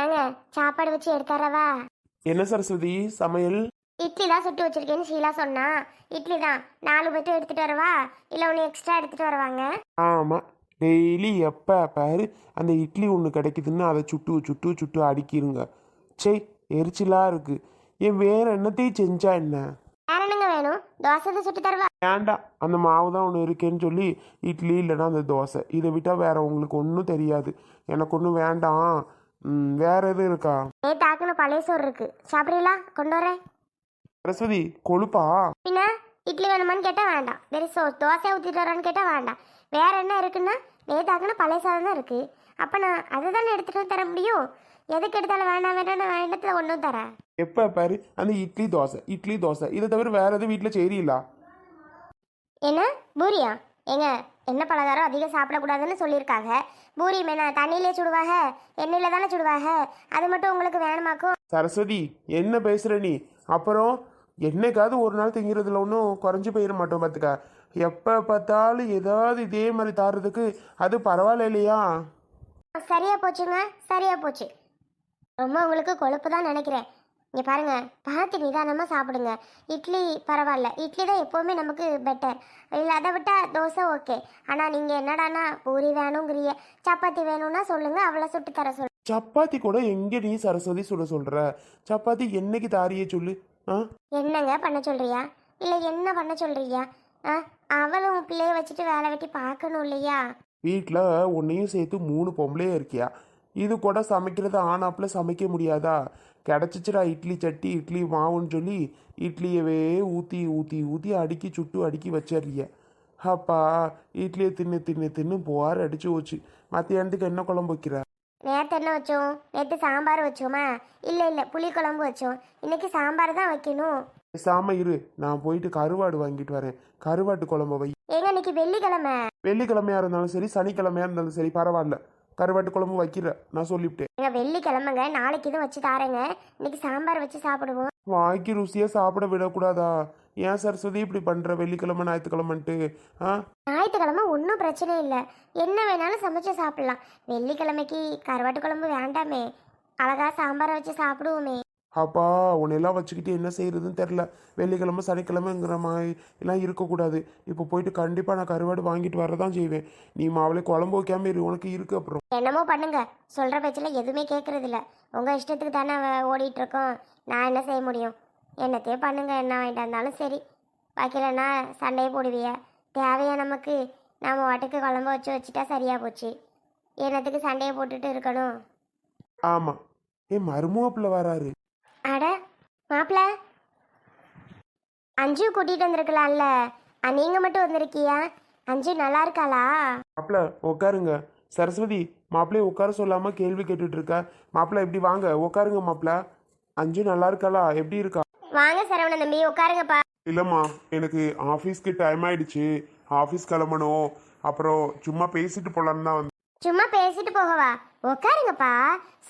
ஏங்க சாப்பாடு வச்சு எடுத்தாரவா என்ன சரஸ்வதி சமையல்? இட்லி தான் சுட்டு வச்சிருக்கேன்னு ஷீலா சொன்னா. இட்லி தான். நாலு மட்டும் எடுத்துட்டு வரவா? இல்லை ஒன்று எக்ஸ்ட்ரா எடுத்துட்டு வருவாங்க? ஆமாம் டெய்லி எப்போ பாரு அந்த இட்லி ஒன்று கிடைக்குதுன்னு அதை சுட்டு சுட்டு சுட்டு அடிக்கிருங்க. சே எரிச்சலாக இருக்கு. ஏன் வேற என்னத்தையும் செஞ்சா என்ன? வேற என்னங்க வேணும்? தோசை தான் சுட்டு தருவா? வேண்டாம். அந்த மாவு தான் ஒன்று இருக்கேன்னு சொல்லி இட்லி இல்லைன்னா அந்த தோசை. இதை விட்டால் வேற உங்களுக்கு ஒன்றும் தெரியாது. எனக்கு ஒன்றும் வேண்டாம். ம், வேற எதுவும் இருக்கா? நேத்தாக்குன பழைய சோறு இருக்கு. சாப்பிட்றீங்களா? கொண்டு வரேன். சரஸ்வதி கொழுப்பா? பின்ன இட்லி வேணுமான்னு கேட்டால் வேண்டாம். வெறும் சோ தோசை ஊற்றிட்டு வரான்னு கேட்டால் வேண்டாம். வேற என்ன இருக்குன்னா நேத்தாக்குன பழைய சாதம் தான் இருக்கு. அப்போ நான் அதை தானே எடுத்துட்டு வந்து தர முடியும்? எதுக்கு எடுத்தாலும் வேண்டாம் வேண்டாம் வேண்டத்தில் ஒன்றும் தரேன்? எப்போ பாரு அந்த இட்லி தோசை இட்லி தோசை. இதை தவிர வேற எதுவும் வீட்டில் செய்றீங்களா? என்ன? பூரியா? ஏங்க எண்ணெய் பலகாரம் அதிகம் சாப்பிடக்கூடாதுன்னு சொல்லியிருக்காங்க. பூரி மேனா தண்ணியிலே சுடுவாங்க எண்ணெயில் தானே சுடுவாங்க அது மட்டும் உங்களுக்கு வேணுமாக்கும்? சரஸ்வதி என்ன பேசுற நீ? அப்புறம் என்னைக்காவது ஒரு நாள் திங்கிறதுல ஒன்றும் குறைஞ்சு போயிட மாட்டோம் பார்த்துக்க எப்போ பார்த்தாலும் ஏதாவது இதே மாதிரி தாடுறதுக்கு அது பரவாயில்ல இல்லையா? சரியா போச்சுங்க சரியா போச்சு. ரொம்ப உங்களுக்கு கொழுப்பு தான் நினைக்கிறேன். இங்கே பாருங்க பார்த்து நிதானமாக சாப்பிடுங்க. இட்லி பரவாயில்ல. இட்லி தான் எப்போவுமே நமக்கு பெட்டர் இல்லை அதை விட்டால் தோசை ஓகே ஆனால் நீங்கள் என்னடான்னா பூரி வேணுங்கிறிய. சப்பாத்தி வேணும்னா சொல்லுங்கள் அவளை சுட்டு தர சொல்லுங்க சப்பாத்தி கூட எங்கே நீ சரஸ்வதி சுட சொல்ற? சப்பாத்தி என்னைக்கு தாரியே சொல்லு ஆ? என்னங்க பண்ண சொல்றியா? இல்லை என்ன பண்ண சொல்றியா? ஆ அவளும் பிள்ளைய வச்சுட்டு வேலை வெட்டி பார்க்கணும் இல்லையா? வீட்டில் உன்னையும் சேர்த்து மூணு பொம்பளையே இருக்கியா? இது கூட சமைக்கிறது ஆனாப்புல சமைக்க முடியாதா? கிடச்சிச்சுடா இட்லி சட்டி இட்லி மாவுன்னு சொல்லி இட்லியவே ஊற்றி ஊற்றி ஊற்றி அடுக்கி சுட்டு அடுக்கி வச்சிடுறிய. அப்பா இட்லியை தின்னு தின்னு தின்னு போவார் அடிச்சு போச்சு. மத்தியானத்துக்கு என்ன குழம்பு வைக்கிற? நேற்று என்ன வச்சோம்? நேற்று சாம்பார் வச்சோமா? இல்லை இல்லை புளிக்குழம்பு வச்சோம். இன்னைக்கு சாம்பார் தான் வைக்கணும். பேசாம இரு. நான் போயிட்டு கருவாடு வாங்கிட்டு வரேன். கருவாட்டு குழம்பு வை. ஏங்க இன்னைக்கு வெள்ளிக்கிழமை. வெள்ளிக்கிழமையா இருந்தாலும் சரி சனிக்கிழமையா இருந்தாலும் சரி பரவாயில்ல. கருவாட்டு குழம்பு வைக்கிற நான் சொல்லிவிட்டேன். ஏங்க வெள்ளிக்கிழமைங்க. நாளைக்கு இதுவும் வச்சு தாரேங்க. இன்னைக்கு சாம்பார் வச்சு சாப்பிடுவோம். வாய்க்கு ருசியா சாப்பிட விடக்கூடாதா? ஏன் சரஸ்வதி இப்படி பண்ற? வெள்ளிக்கிழமை ஞாயிற்றுக்கிழமைன்ட்டு. ஆ? ஞாயிற்றுக்கிழமை ஒன்றும் பிரச்சனை இல்லை. என்ன வேணாலும் சமைச்சு சாப்பிடலாம். வெள்ளிக்கிழமைக்கு கருவாட்டு குழம்பு வேண்டாமே. அழகா சாம்பாரை வச்சு சாப்பிடுவோமே. அப்பா உன்னையெல்லாம் வச்சுக்கிட்டு என்ன செய்யறதுன்னு தெரில வெள்ளிக்கிழமை சனிக்கிழமைங்கிற மாதிரி எல்லாம் இருக்கக்கூடாது. இப்போ போயிட்டு கண்டிப்பாக நான் கருவாடு வாங்கிட்டு வரதான் செய்வேன். நீ மாவளே குழம்பு வைக்காம இரு உனக்கு இருக்கு அப்புறம். என்னமோ பண்ணுங்க. சொல்கிற பேச்சில் எதுவுமே கேட்கறது இல்ல. உங்கள் இஷ்டத்துக்கு தானே ஓடிட்டு இருக்கோம். நான் என்ன செய்ய முடியும்? என்னத்தையே பண்ணுங்க. என்ன வாங்கிட்டு வந்தாலும் சரி. வைக்கலன்னா சண்டையை போடுவிய. தேவையா நமக்கு? நாம வாட்டுக்கு குழம்பு வச்சு வச்சுட்டா சரியா போச்சு. என்னத்துக்கு சண்டையை போட்டுட்டு இருக்கணும்? ஆமாம் ஏ மருமப்பிள்ள வராரு. அட மாப்பிள்ள அஞ்சு கூட்டிகிட்டு வந்திருக்கலாம்ல. அ, நீங்க மட்டும் வந்திருக்கியா? அஞ்சு நல்லா இருக்காளா? மாப்பிள்ள உட்காருங்க சரஸ்வதி மாப்பிள்ளைய உட்கார சொல்லாம கேள்வி கேட்டுட்டு இருக்க? மாப்பிள்ள எப்படி வாங்க. உட்காருங்க மாப்பிள்ள அஞ்சு நல்லா இருக்காளா? எப்படி இருக்கா? வாங்க சரவண தம்பி உட்காருங்கப்பா இல்லைம்மா எனக்கு ஆஃபீஸ்க்கு டைம் ஆயிடுச்சு. ஆஃபீஸ் கிளம்பணும். அப்புறம் சும்மா பேசிட்டு போலான்னு தான் வந்தேன். சும்மா பேசிட்டு போகவா? உட்காருங்கப்பா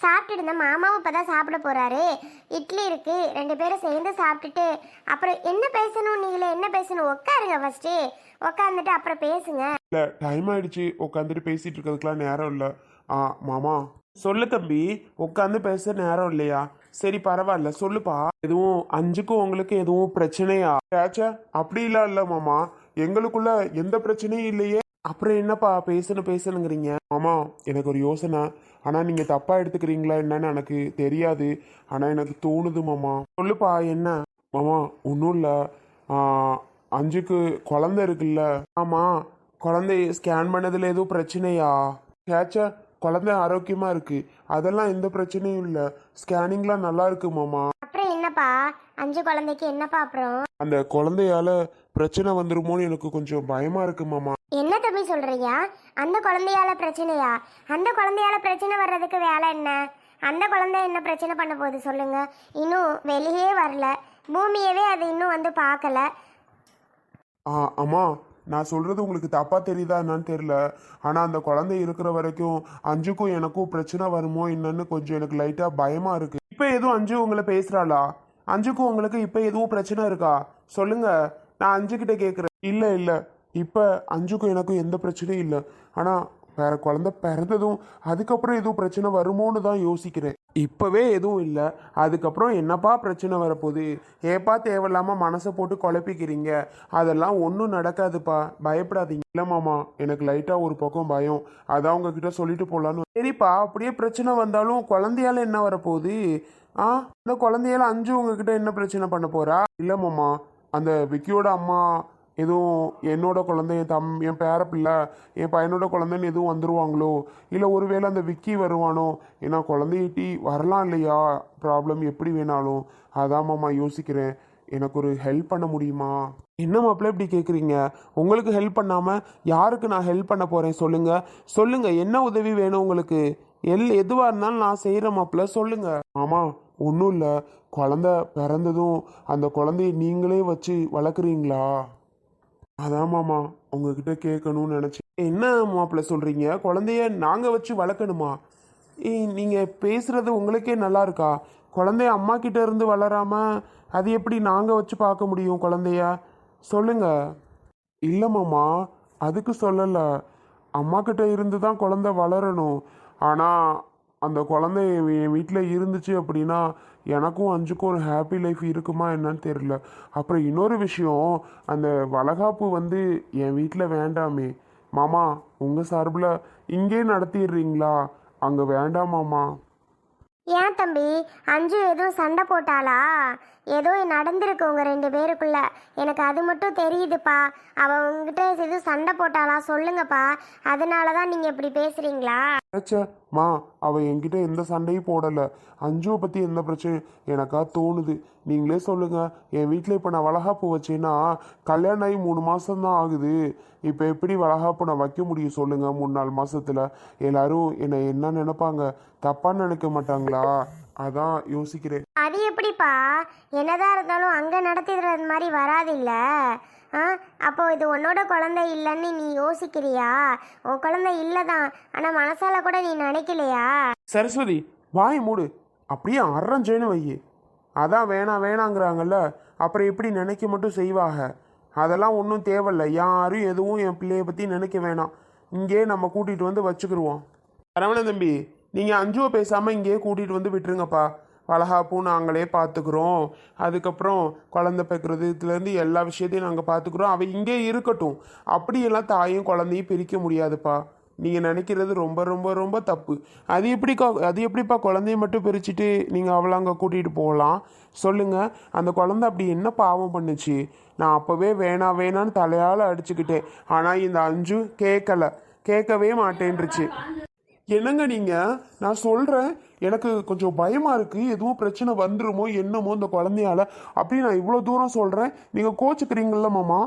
சாப்பிட்டுட்டு இருந்த மாமாவும் இப்பதான் சாப்பிட போறாரு. இட்லி இருக்கு ரெண்டு பேரும் சேர்ந்து சாப்பிட்டுட்டு அப்புறம் என்ன பேசணும் நீங்களே? என்ன பேசணும்? உட்காருங்க ஃபர்ஸ்ட் உட்காந்துட்டு அப்புறம் பேசுங்க. இல்லை டைம் ஆயிடுச்சு. உட்காந்துட்டு பேசிட்டு இருக்கிறதுக்குலாம் நேரம் இல்லை. ஆ மாமா. சொல்லு தம்பி உட்காந்து பேச நேரம் இல்லையா? சரி பரவாயில்ல. சொல்லுப்பா. எதுவும் அஞ்சுக்கும் உங்களுக்கு எதுவும் பிரச்சனையா? ஏச்சா அப்படிலாம் இல்லை மாமா. எங்களுக்குள்ள எந்த பிரச்சனையும் இல்லையே. அப்புறம் என்னப்பா பேசணும் பேசணுங்கிறீங்க? மாமா எனக்கு ஒரு யோசனை. ஆனால் நீங்கள் தப்பாக எடுத்துக்கிறீங்களா என்னன்னு எனக்கு தெரியாது. ஆனால் எனக்கு தோணுது மாமா. சொல்லுப்பா என்ன? மாமா ஒன்றும் இல்லை. அஞ்சுக்கு குழந்தை இருக்குல்ல. ஆமாம் குழந்தைய ஸ்கேன் பண்ணதில் எதுவும் பிரச்சனையா? கேச்சா குழந்தை ஆரோக்கியமாக இருக்கு. அதெல்லாம் எந்த பிரச்சனையும் இல்லை. ஸ்கேனிங்லாம் நல்லா இருக்கு மாமா. அப்புறம் என்னப்பா? அஞ்சு குழந்தைக்கு என்னப்பா அப்புறம்? அந்த குழந்தையால பிரச்சனை வந்துருமோன்னு எனக்கு கொஞ்சம் பயமா இருக்கு மாமா. என்ன தம்பி சொல்றீங்க? அந்த குழந்தையால பிரச்சனையா? அந்த குழந்தையால பிரச்சனை வர்றதுக்கு வேலை என்ன? அந்த குழந்தை என்ன பிரச்சனை பண்ண போகுது சொல்லுங்க. இன்னும் வெளியே வரல. பூமியவே அது இன்னும் வந்து பார்க்கல. ஆ அம்மா நான் சொல்றது உங்களுக்கு தப்பா தெரியுதா என்னன்னு தெரியல. ஆனா அந்த குழந்தை இருக்கிற வரைக்கும் அஞ்சுக்கும் எனக்கும் பிரச்சனை வருமோ என்னன்னு கொஞ்சம் எனக்கு லைட்டா பயமா இருக்கு. இப்ப எதுவும் அஞ்சு உங்களை பேசுறாளா? அஞ்சுக்கும் உங்களுக்கு இப்போ எதுவும் பிரச்சனை இருக்கா? சொல்லுங்க. நான் அஞ்சுக்கிட்ட கேட்குறேன் இல்லை இல்லை. இப்போ அஞ்சுக்கும் எனக்கும் எந்த பிரச்சனையும் இல்லை. ஆனால் வேற குழந்தை பிறந்ததும் அதுக்கப்புறம் எதுவும் பிரச்சனை வருமோன்னு தான் யோசிக்கிறேன். இப்போவே எதுவும் இல்லை. அதுக்கப்புறம் என்னப்பா பிரச்சனை வரப்போகுது? ஏப்பா தேவையில்லாமல் மனசை போட்டு குழப்பிக்கிறீங்க? அதெல்லாம் ஒன்றும் நடக்காதுப்பா. பயப்படாதீங்க. இல்லை மாமா. எனக்கு லைட்டாக ஒரு பக்கம் பயம். அதான் உங்ககிட்ட சொல்லிட்டு போகலான்னு சரிப்பா. அப்படியே பிரச்சனை வந்தாலும் குழந்தையால என்ன வரப்போகுது? ஆ இந்த குழந்தையெல்லாம் அஞ்சு உங்ககிட்ட என்ன பிரச்சனை பண்ண போறா? இல்லை மாமா அந்த விக்கியோட அம்மா எதுவும் என்னோட குழந்தை என் தம் என் பேர பிள்ளை என் பையனோட குழந்தைன்னு எதுவும் வந்துருவாங்களோ? இல்லை ஒருவேளை அந்த விக்கி வருவானோ? ஏன்னா குழந்தையிட்டி வரலாம் இல்லையா? ப்ராப்ளம் எப்படி வேணாலும். அதான் மாமா யோசிக்கிறேன். எனக்கு ஒரு ஹெல்ப் பண்ண முடியுமா? என்ன மாப்பிள்ள இப்படி கேட்குறீங்க உங்களுக்கு ஹெல்ப் பண்ணாமல் யாருக்கு நான் ஹெல்ப் பண்ண போகிறேன் சொல்லுங்கள் சொல்லுங்கள் என்ன உதவி வேணும் உங்களுக்கு? எல் எதுவாக இருந்தாலும் நான் செய்கிற மாப்பிள்ள சொல்லுங்கள் ஆமாம் ஒன்றும் இல்லை. குழந்த பிறந்ததும் அந்த குழந்தைய நீங்களே வச்சு வளர்க்குறீங்களா? அதான் மாமா உங்ககிட்ட கேட்கணும்னு நினச்சேன். என்ன மாப்பிள்ள சொல்கிறீங்க குழந்தைய நாங்கள் வச்சு வளர்க்கணுமா? நீங்கள் பேசுகிறது உங்களுக்கே நல்லா இருக்கா? குழந்தைய அம்மா கிட்ட இருந்து வளராம அது எப்படி நாங்கள் வச்சு பார்க்க முடியும் குழந்தைய? சொல்லுங்க. இல்லை மாமா அதுக்கு சொல்லலை. அம்மா கிட்ட இருந்து தான் குழந்தை வளரணும். ஆனால் அந்த குழந்தை என் வீட்டில் இருந்துச்சு அப்படின்னா எனக்கும் அஞ்சுக்கும் ஒரு ஹாப்பி லைஃப் இருக்குமா என்னன்னு தெரியல. அப்புறம் இன்னொரு விஷயம் அந்த வளகாப்பு வந்து என் வீட்டில் வேண்டாமே. மாமா உங்கள் சார்பில் இங்கே நடத்திடுறீங்களா? அங்கே வேண்டாமாமா ஏன் தம்பி? அஞ்சு எதுவும் சண்டை போட்டாளா? ஏதோ நடந்திருக்கு உங்கள் ரெண்டு பேருக்குள்ள. எனக்கு அது மட்டும் தெரியுதுப்பா. அவள் உங்ககிட்ட எதுவும் சண்டை போட்டாளா? சொல்லுங்கப்பா. அதனால தான் நீங்கள் இப்படி பேசுகிறீங்களா மா அவ என்கிட்ட எந்த சண்டையும் போடலை. அஞ்சுவை பற்றி எந்த பிரச்சனையும் எனக்கா தோணுது. நீங்களே சொல்லுங்கள் என் வீட்டில் இப்போ நான் வளகாப்பு வச்சேன்னா கல்யாணம் ஆகி மூணு மாதம்தான் ஆகுது. இப்போ எப்படி வளகாப்பு நான் வைக்க முடியும் சொல்லுங்கள் மூணு நாலு மாதத்தில் எல்லாரும் என்னை என்ன நினைப்பாங்க? தப்பாக நினைக்க மாட்டாங்களா? அதான் யோசிக்கிறேன். அது எப்படிப்பா? என்னதான் இருந்தாலும் அங்கே நடத்திடுறது மாதிரி வராதில்ல ஆ அப்போ இது உன்னோட குழந்தை இல்லைன்னு நீ யோசிக்கிறியா? உன் குழந்தை இல்லை தான் ஆனால் மனசால கூட நீ நினைக்கலையா? சரஸ்வதி வாய் மூடு. அப்படியே அறஞ்சேன்னு வையே. அதான் வேணாம் வேணாங்கிறாங்கல்ல. அப்புறம் எப்படி நினைக்க மட்டும் செய்வாங்க அதெல்லாம் ஒன்றும் தேவையில்ல. யாரும் எதுவும் என் பிள்ளைய பற்றி நினைக்க வேணாம். இங்கேயே நம்ம கூட்டிகிட்டு வந்து வச்சுக்கிருவோம். ரமண தம்பி நீங்கள் அஞ்சுவை பேசாமல் இங்கேயே கூட்டிகிட்டு வந்து விட்டுருங்கப்பா. வளகாப்பும் நாங்களே பார்த்துக்குறோம். அதுக்கப்புறம் குழந்தை பெக்கிறது இதுலேருந்து எல்லா விஷயத்தையும் நாங்கள் பார்த்துக்குறோம். அவள் இங்கே இருக்கட்டும். அப்படியெல்லாம் தாயும் குழந்தையும் பிரிக்க முடியாதுப்பா. நீங்கள் நினைக்கிறது ரொம்ப ரொம்ப ரொம்ப தப்பு. அது எப்படி அது எப்படிப்பா குழந்தைய மட்டும் பிரிச்சுட்டு நீங்கள் அவளை அங்கே கூட்டிகிட்டு போகலாம்? சொல்லுங்கள் அந்த குழந்தை அப்படி என்ன பாவம் பண்ணுச்சு? நான் அப்போவே வேணாம் வேணான்னு தலையால் அடிச்சுக்கிட்டேன். ஆனால் இந்த அஞ்சு கேட்கல. கேட்கவே மாட்டேன்ருச்சு என்னங்க நீங்கள் நான் சொல்கிறேன் எனக்கு கொஞ்சம் பயமாக இருக்குது எதுவும் பிரச்சனை வந்துருமோ என்னமோ இந்த குழந்தையால. அப்படின்னு நான் இவ்வளோ தூரம் சொல்கிறேன் நீங்கள் கோச்சுக்கிறீங்களா மாமா?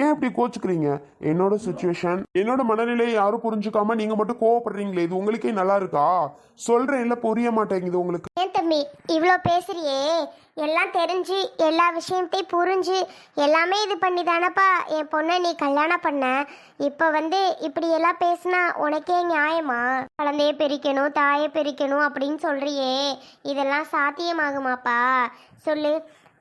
ஏன் இப்படி கோச்சுக்கிறீங்க? என்னோட சுச்சுவேஷன் என்னோட மனநிலையை யாரும் புரிஞ்சுக்காம நீங்கள் மட்டும் கோவப்படுறீங்களே இது உங்களுக்கே நல்லா இருக்கா? சொல்றேன் இல்லை புரிய மாட்டேங்குது உங்களுக்கு. ஏன் தம்பி இவ்வளோ பேசுறியே? எல்லாம் தெரிஞ்சு எல்லா விஷயத்தையும் புரிஞ்சு எல்லாமே இது பண்ணி தானப்பா என் பொண்ணை நீ கல்யாணம் பண்ண. இப்போ வந்து இப்படி எல்லாம் பேசுனா உனக்கே நியாயமா? குழந்தைய பிரிக்கணும் தாயை பிரிக்கணும் அப்படின்னு சொல்றியே. இதெல்லாம் சாத்தியமாகுமாப்பா? சொல்லு.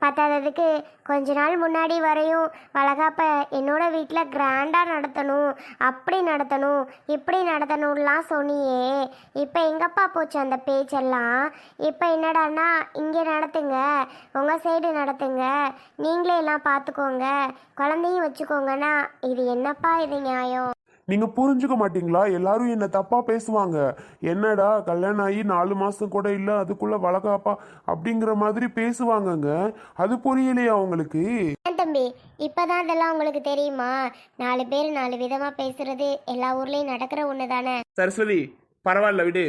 பத்தாததுக்கு கொஞ்ச நாள் முன்னாடி வரையும் வளகாப்ப என்னோட வீட்டில் கிராண்டாக நடத்தணும் அப்படி நடத்தணும் இப்படி நடத்தணும்லாம் சொன்னியே. இப்போ எங்கப்பா போச்சு அந்த பேச்செல்லாம்? இப்போ என்னடான்னா இங்கே நடத்துங்க உங்கள் சைடு நடத்துங்க நீங்களே எல்லாம் பார்த்துக்கோங்க குழந்தையும் வச்சுக்கோங்கன்னா இது என்னப்பா இது நியாயம்? நீங்கள் புரிஞ்சுக்க மாட்டீங்களா? எல்லாரும் என்ன தப்பாக பேசுவாங்க. என்னடா கல்யாணம் ஆகி நாலு மாதம் கூட இல்லை அதுக்குள்ளே வளகாப்பா அப்படிங்கிற மாதிரி பேசுவாங்கங்க. அது புரியலையா உங்களுக்கு? ஏன் தம்பி? இப்போதான் இதெல்லாம் உங்களுக்கு தெரியுமா? நாலு பேர் நாலு விதமாக பேசுறது எல்லா ஊர்லேயும் நடக்கிற ஒன்று தானே சரஸ்வதி பரவாயில்ல விடு.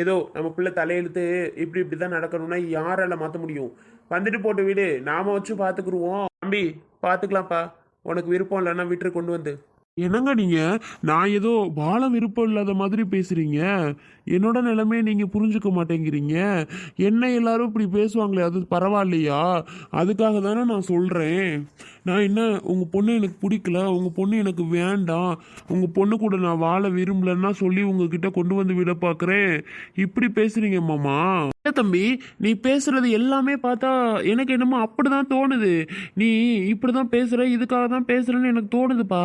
ஏதோ நம்ம பிள்ளை தலையெழுத்து இப்படி இப்படி தான் நடக்கணும்னா யாரால மாற்ற முடியும்? வந்துட்டு போட்டு விடு. நாம வச்சு பார்த்துக்குருவோம் தம்பி பார்த்துக்கலாம்ப்பா உனக்கு விருப்பம் இல்லைன்னா வீட்டுக்கு கொண்டு வந்து. என்னங்க நீங்க? நான் ஏதோ வாழ விருப்பம் இல்லாத மாதிரி பேசுறீங்க. என்னோட நிலைமையை நீங்க புரிஞ்சுக்க மாட்டேங்கிறீங்க. என்ன எல்லாரும் இப்படி பேசுவாங்களே அது பரவாயில்லையா? அதுக்காக தானே நான் சொல்றேன். நான் என்ன உங்க பொண்ணு எனக்கு பிடிக்கல உங்க பொண்ணு எனக்கு வேண்டாம் உங்க பொண்ணு கூட நான் வாழ விரும்பலன்னா சொல்லி உங்ககிட்ட கொண்டு வந்து விட பார்க்குறேன். இப்படி பேசுறீங்க மாமா. இல்ல தம்பி நீ பேசுறது எல்லாமே பார்த்தா எனக்கு என்னமோ அப்படிதான் தோணுது. நீ இப்படி தான் பேசுகிற இதுக்காக தான் பேசுகிறேன்னு எனக்கு தோணுதுப்பா.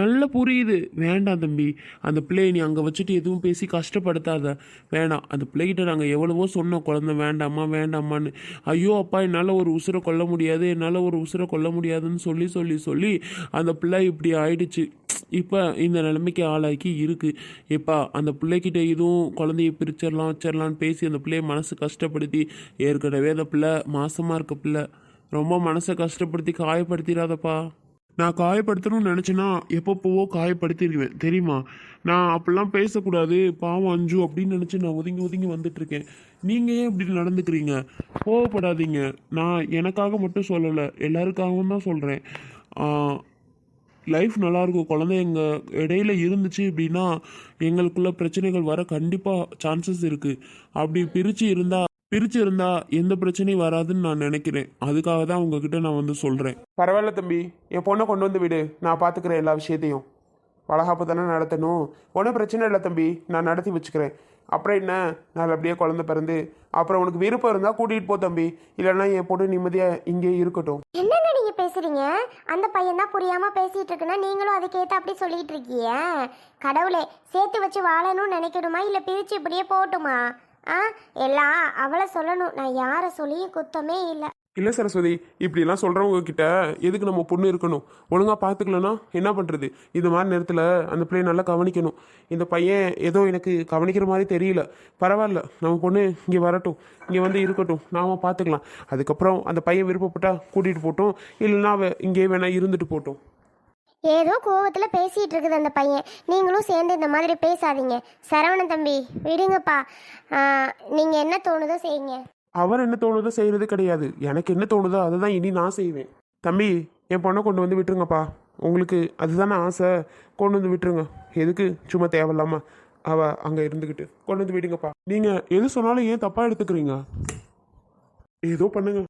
நல்லா புரியுது. வேண்டாம் தம்பி. அந்த பிள்ளையை நீ அங்கே வச்சுட்டு எதுவும் பேசி கஷ்டப்படுத்தாத. வேணாம். அந்த பிள்ளைகிட்ட நாங்கள் எவ்வளவோ சொன்னோம். குழந்தை வேண்டாம்மா வேண்டாமான்னு. ஐயோ அப்பா என்னால் ஒரு உசுரை கொல்ல முடியாது. என்னால் ஒரு உசுரை கொல்ல முடியாதுன்னு சொல்லி சொல்லி சொல்லி அந்த பிள்ளை இப்படி ஆயிடுச்சு. இப்போ இந்த நிலைமைக்கு ஆளாக்கி இருக்குது எப்பா அந்த பிள்ளைக்கிட்ட இதுவும் குழந்தைய பிரிச்சிடலாம் வச்சிடலான்னு பேசி அந்த பிள்ளைய மனசு கஷ்டப்படுத்தி ஏற்கனவே அந்த பிள்ளை மாசமாக இருக்க பிள்ளை. ரொம்ப மனசை கஷ்டப்படுத்தி காயப்படுத்திடாதப்பா நான் காயப்படுத்தணும்னு நினச்சேன்னா எப்பப்போவோ காயப்படுத்திடுவேன் தெரியுமா? நான் அப்படிலாம் பேசக்கூடாது. பாவம் அஞ்சு அப்படின்னு நினச்சி நான் ஒதுங்கி ஒதுங்கி வந்துட்டுருக்கேன். நீங்கள் ஏன் இப்படி நடந்துக்கிறீங்க? கோவப்படாதீங்க. நான் எனக்காக மட்டும் சொல்லலை எல்லாருக்காகவும் தான் சொல்கிறேன் லைஃப் நல்லாயிருக்கும் குழந்தை எங்கள் இடையில இருந்துச்சு அப்படின்னா எங்களுக்குள்ள பிரச்சனைகள் வர கண்டிப்பாக சான்சஸ் இருக்குது அப்படி பிரித்து இருந்தால் பிரித்து இருந்தால் எந்த பிரச்சனையும் வராதுன்னு நான் நினைக்கிறேன். அதுக்காக தான் உங்ககிட்ட நான் வந்து சொல்கிறேன் பரவாயில்ல தம்பி என் பொண்ணை கொண்டு வந்து விடு. நான் பார்த்துக்கிறேன் எல்லா விஷயத்தையும். வளகாப்பு தானே நடத்தணும். ஒன்றும் பிரச்சனை இல்லை தம்பி. நான் நடத்தி வச்சுக்கிறேன். அப்புறம் என்ன? நல்லபடியாக குழந்தை பிறந்து அப்புறம் உனக்கு விருப்பம் இருந்தால் கூட்டிகிட்டு போ தம்பி. இல்லைன்னா என் பொண்ணு நிம்மதியாக இங்கே இருக்கட்டும். பேசுறீங்க அந்த பையன் தான் புரியாம பேசிட்டு இருக்குன்னா நீங்களும் அதுக்கேத்த அப்படி சொல்லிட்டு இருக்கீங்க கடவுளே சேர்த்து வச்சு வாழணும்னு நினைக்கணுமா? இல்ல பிரிச்சு இப்படியே போட்டுமா? ஆ எல்லாம் அவளை சொல்லணும். நான் யாரை சொல்லியும் குத்தமே இல்லை. இல்லை சரஸ்வதி இப்படிலாம் சொல்கிறவங்க கிட்ட எதுக்கு நம்ம பொண்ணு இருக்கணும்? ஒழுங்காக பார்த்துக்கலன்னா என்ன பண்ணுறது இது மாதிரி நேரத்தில் அந்த பிள்ளைய நல்லா கவனிக்கணும். இந்த பையன் ஏதோ எனக்கு கவனிக்கிற மாதிரி தெரியல. பரவாயில்ல நம்ம பொண்ணு இங்கே வரட்டும். இங்கே வந்து இருக்கட்டும். நாம பார்த்துக்கலாம் அதுக்கப்புறம் அந்த பையன் விருப்பப்பட்டால் கூட்டிகிட்டு போட்டோம் இல்லைன்னா அவ இங்கேயே வேணால் இருந்துட்டு போட்டோம் ஏதோ கோவத்தில் பேசிகிட்டு இருக்குது அந்த பையன். நீங்களும் சேர்ந்து இந்த மாதிரி பேசாதீங்க. சரவணன் தம்பி விடுங்கப்பா. நீங்கள் என்ன தோணுதோ செய்யுங்க. அவர் என்ன தோணுதோ செய்கிறது கிடையாது. எனக்கு என்ன தோணுதோ அதை தான் இனி நான் செய்வேன். தம்பி என் பொண்ணை கொண்டு வந்து விட்டுருங்கப்பா. உங்களுக்கு அதுதானே ஆசை. கொண்டு வந்து விட்டுருங்க. எதுக்கு? சும்மா தேவையில்லாம. அவ அங்கே இருந்துக்கிட்டு கொண்டு வந்து விடுங்கப்பா. நீங்கள் எது சொன்னாலும் ஏன் தப்பாக எடுத்துக்கிறீங்க? ஏதோ பண்ணுங்க.